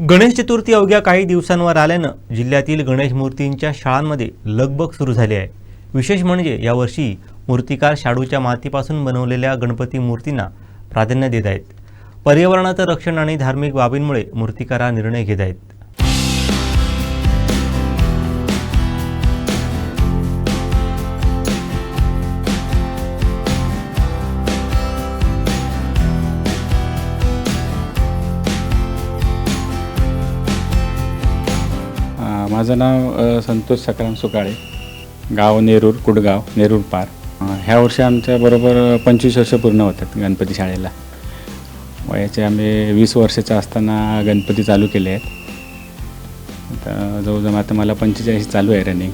गणेश चतुर्थी अवघ्या काही दिवसांवर आल्यानं जिल्ह्यातील गणेश मूर्तींच्या शाळांमध्ये लगबग सुरू झाली आहे. विशेष म्हणजे यावर्षी मूर्तिकार शाडूच्या मातीपासून बनवलेल्या गणपती मूर्तींना प्राधान्य देत आहेत. पर्यावरणाचं रक्षण आणि धार्मिक बाबींमुळे मूर्तिकार हा निर्णय घेत आहेत. माझं नाव संतोष सकाराम सुकाळे. गाव नेरूर कुडगाव नेरूर पार. ह्या वर्षी आमच्या बरोबर पंचवीस वर्ष पूर्ण होतात गणपती शाळेला. वयाचे आम्ही वीस वर्षाचं असताना गणपती चालू केले आहेत. आता जवळजवळ आता मला पंचेचाळीस चालू आहे रनिंग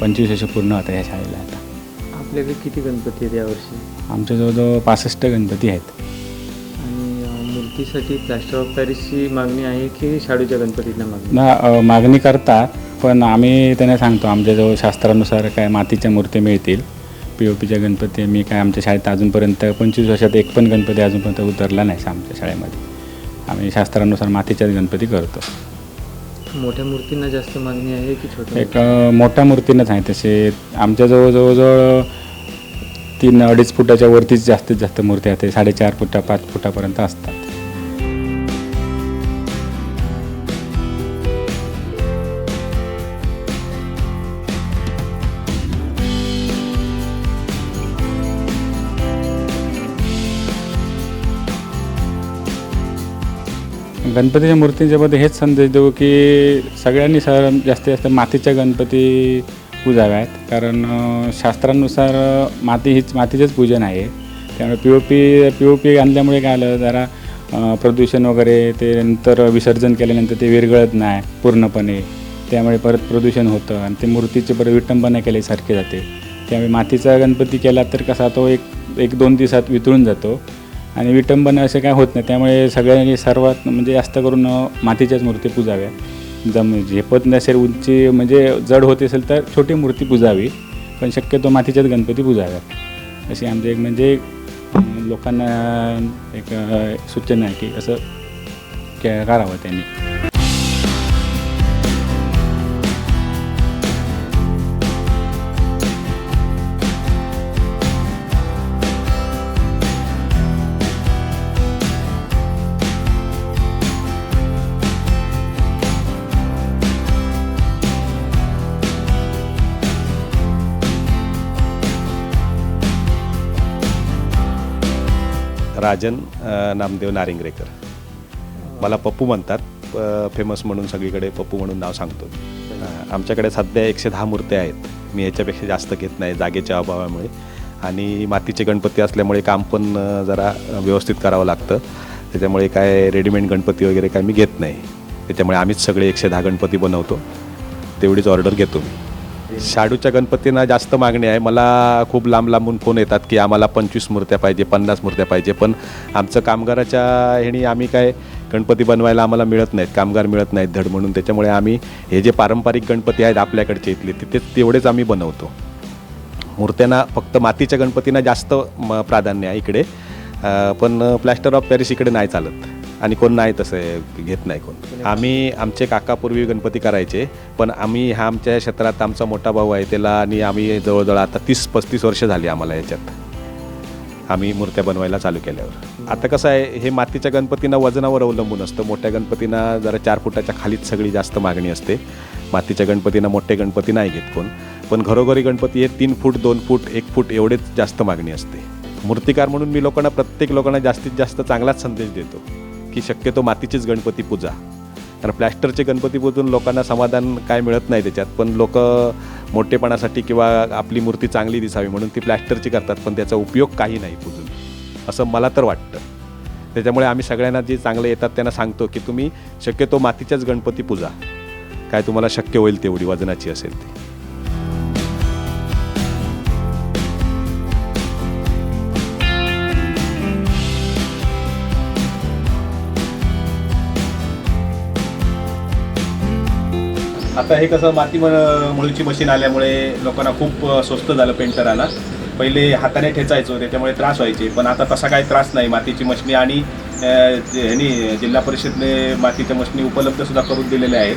पंचवीस वर्ष पूर्ण होतं ह्या शाळेला आता. आपल्याकडे किती गणपती आहेत यावर्षी आमच्या जवळजवळ पासष्ट गणपती आहेत. अं, मूर्तीसाठी प्लॅस्टर ऑफ पॅरिसची मागणी आहे की शाडूच्या गणपतींना मागणी? ना मागणी करतात पण आम्ही त्यांना सांगतो आमच्याजवळ शास्त्रानुसार काय मातीच्या मूर्ती मिळतील पी ओ पीच्या गणपती मी काय आमच्या शाळेत अजूनपर्यंत पंचवीस वर्षात एक पण गणपती अजूनपर्यंत उतरला नाही आमच्या शाळेमध्ये. आम्ही शास्त्रानुसार मातीच्याच गणपती करतो. मोठ्या मूर्तींना जास्त मागणी आहे की छोट्या एक मोठ्या मूर्तीनंच आहे तसे आमच्याजवळ जवळजवळ तीन अडीच फुटाच्या वरतीच जास्तीत जास्त मूर्ती आहेत साडेचार फुटा पाच फुटापर्यंत असतात. गणपतीच्या मूर्तींच्यामध्ये हेच संदेश देऊ की सगळ्यांनी सर जास्तीत जास्त मातीच्या गणपती पूजाव्यात. कारण शास्त्रानुसार माती हीच मातीचंच पूजन आहे. त्यामुळे P O P P O P आणल्यामुळे काय आलं जरा प्रदूषण वगैरे ते नंतर विसर्जन केल्यानंतर ते विरघळत नाही पूर्णपणे. त्यामुळे परत प्रदूषण होतं आणि ते मूर्तीचे परत विटंबना केल्यासारखी जाते. त्यामुळे मातीचा गणपती केला तर कसा तो एक एक दोन दिवसात वितळून जातो. आणि विटंबना असं काय होत नाही. त्यामुळे सगळ्यांनी सर्वात म्हणजे जास्त करून मातीच्याच मूर्ती पूजाव्या. जम झेपत नसेल उंची म्हणजे जड होत असेल तर छोटी मूर्ती पूजावी पण शक्यतो मातीच्याच गणपती पूजाव्यात अशी आमची एक म्हणजे लोकांना एक सूचना आहे की असं के करावं त्यांनी. राजन नामदेव नारिंगरेकर. मला पप्पू म्हणतात फेमस म्हणून सगळीकडे पप्पू म्हणून नाव सांगतो आमच्याकडे सध्या एकशे दहा मूर्त्या आहेत. मी याच्यापेक्षा जास्त घेत नाही जागेच्या अभावामुळे. आणि मातीचे गणपती असल्यामुळे काम पण जरा व्यवस्थित करावं लागतं. त्याच्यामुळे काय रेडीमेड गणपती वगैरे काय मी घेत नाही. त्याच्यामुळे आम्हीच सगळे एकशे दहा गणपती बनवतो. तेवढीच ऑर्डर घेतो मी. शाडूच्या गणपतींना जास्त मागणी आहे. मला खूप लांब लांबून फोन येतात की आम्हाला पंचवीस मूर्त्या पाहिजे पन्नास मूर्त्या पाहिजे. पण आमचं कामगाराच्या ह्यानी आम्ही काय गणपती बनवायला आम्हाला मिळत नाहीत कामगार मिळत नाहीत धड म्हणून. त्याच्यामुळे आम्ही हे जे पारंपरिक गणपती आहेत आपल्याकडचे इथले तिथे तेवढेच आम्ही बनवतो. मूर्त्यांना फक्त मातीच्या गणपतींना जास्त म प्राधान्य आहे इकडे. पण प्लॅस्टर ऑफ पॅरिस इकडे नाही चालत. आणि कोण नाही तसं आहे, घेत नाही कोण. आम्ही आमचे काका पूर्वी गणपती करायचे पण आम्ही ह्या आमच्या क्षेत्रात आमचा मोठा भाऊ आहे त्याला आणि आम्ही जवळजवळ आता तीस पस्तीस वर्ष झाली आम्हाला याच्यात. आम्ही मूर्त्या बनवायला चालू केल्यावर. आता कसं आहे हे मातीच्या गणपतींना वजनावर अवलंबून असतं. मोठ्या गणपतींना जरा चार फुटाच्या खालीच सगळी जास्त मागणी असते. मातीच्या गणपतींना मोठे गणपती नाही घेत कोण. पण घरोघरी गणपती हे तीन फूट दोन फूट एक फूट एवढेच जास्त मागणी असते. मूर्तिकार म्हणून मी लोकांना प्रत्येक लोकांना जास्तीत जास्त चांगलाच संदेश देतो. की शक्यतो मातीचीच गणपती पूजा. कारण प्लॅस्टरचे गणपती पूजून लोकांना समाधान काय मिळत नाही त्याच्यात. पण लोक मोठेपणासाठी किंवा आपली मूर्ती चांगली दिसावी म्हणून ती प्लॅस्टरची करतात पण त्याचा उपयोग काही नाही पूजून. असं मला तर वाटतं. त्याच्यामुळे आम्ही सगळ्यांना जे चांगले येतात त्यांना सांगतो की तुम्ही शक्यतो मातीच्याच गणपती पूजा. काय तुम्हाला शक्य होईल तेवढी वजनाची असेल ती. आता हे कसं माती मुळीची मळूची मशीन आल्यामुळे लोकांना खूप स्वस्त झालं पेंटराला पहिले हाताने ठेचायचो त्याच्यामुळे त्रास व्हायचे. पण आता तसा काही त्रास नाही. मातीची मशनी आणि ह्यानी जिल्हा परिषदने मातीच्या मशनी उपलब्ध सुद्धा करून दिलेल्या आहेत.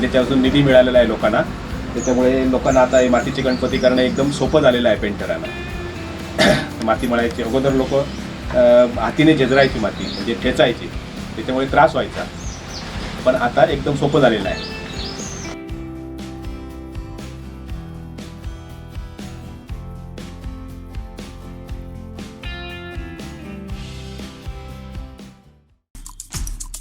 त्याच्यापासून निधी मिळालेला आहे लोकांना. त्याच्यामुळे लोकांना आता हे मातीचे गणपती करणं एकदम सोपं झालेलं आहे पेंटराला माती मळायची अगोदर लोक हातीने झेजरायची माती म्हणजे ठेचायची. त्याच्यामुळे त्रास व्हायचा. पण आता एकदम सोपं झालेलं आहे.